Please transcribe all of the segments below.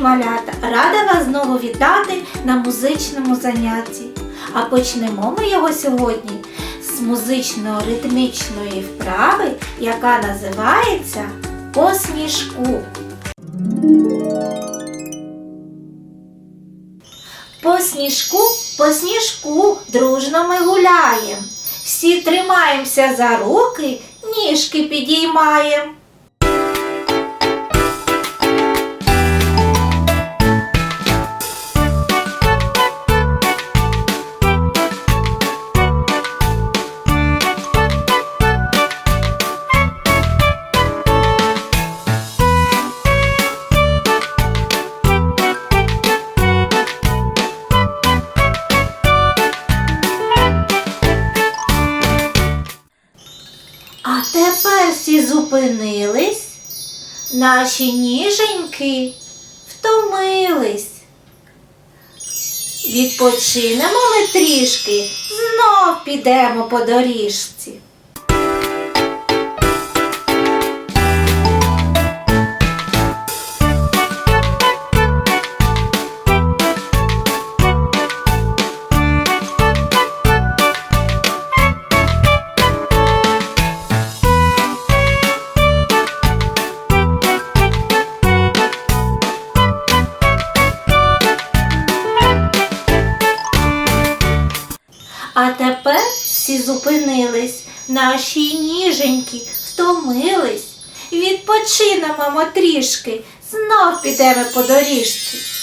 малята! Рада вас знову вітати на музичному занятті. А почнемо ми його сьогодні з музично-ритмічної вправи, яка називається по сніжку. По сніжку, по сніжку дружно ми гуляєм. Всі тримаємося за руки, ніжки підіймаєм. Зупинились, наші ніженьки втомились. Відпочинемо ми трішки, знов підемо по доріжці. А тепер всі зупинились, наші ніженьки втомились. Відпочинемо трішки, знов підемо по доріжці.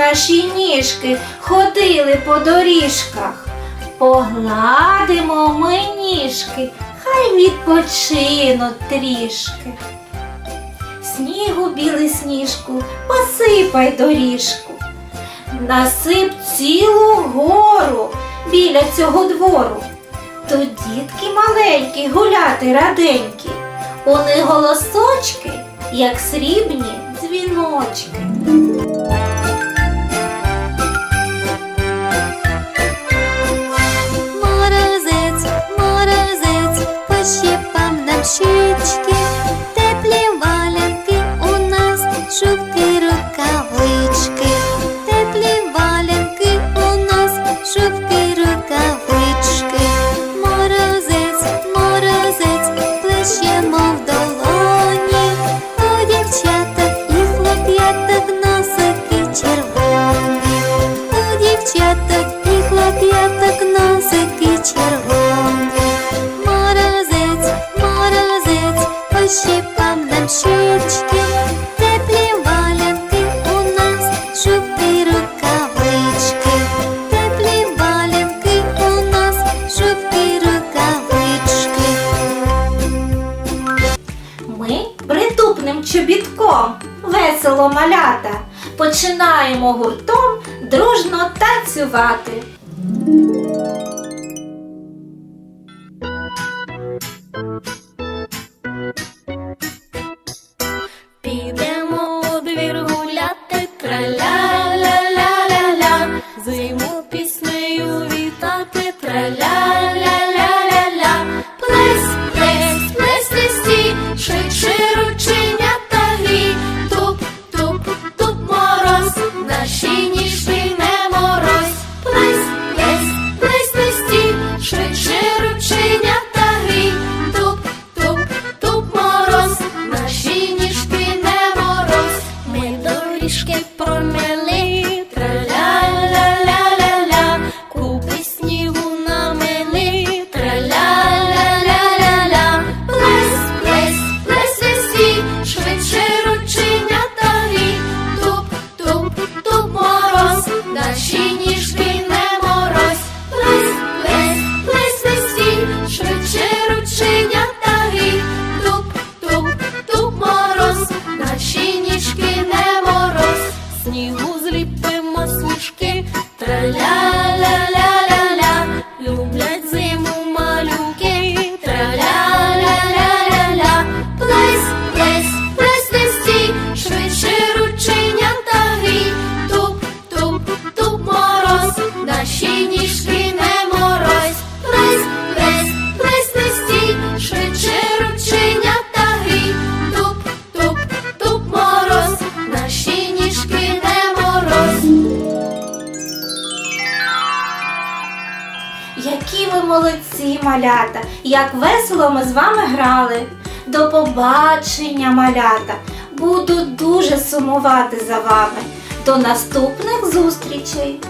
Наші ніжки, ходили по доріжках. Погладимо ми ніжки, хай відпочинуть трішки. Снігу білий сніжку, посипай доріжку. Насип цілу гору біля цього двору. Тут дітки маленькі, гуляти раденькі. Них голосочки, як срібні дзвіночки. Шубки, рукавички, теплі валянки у нас, шубки, рукавички. Морозець, морозець, плещемо в долоні, у дівчаток і хлоп'яток носики червоні, у дівчаток і хлоп'яток носики червоні. Малята, починаємо гуртом дружно танцювати. зиму малюки, траля-ля-ля-ля-ля, плес, плес, плес, плести, швидше рученята грій, туп, туп, туп мороз, наші ніжки. Молодці, малята! Як весело ми з вами грали. До побачення, малята! Буду дуже сумувати за вами. До наступних зустрічей!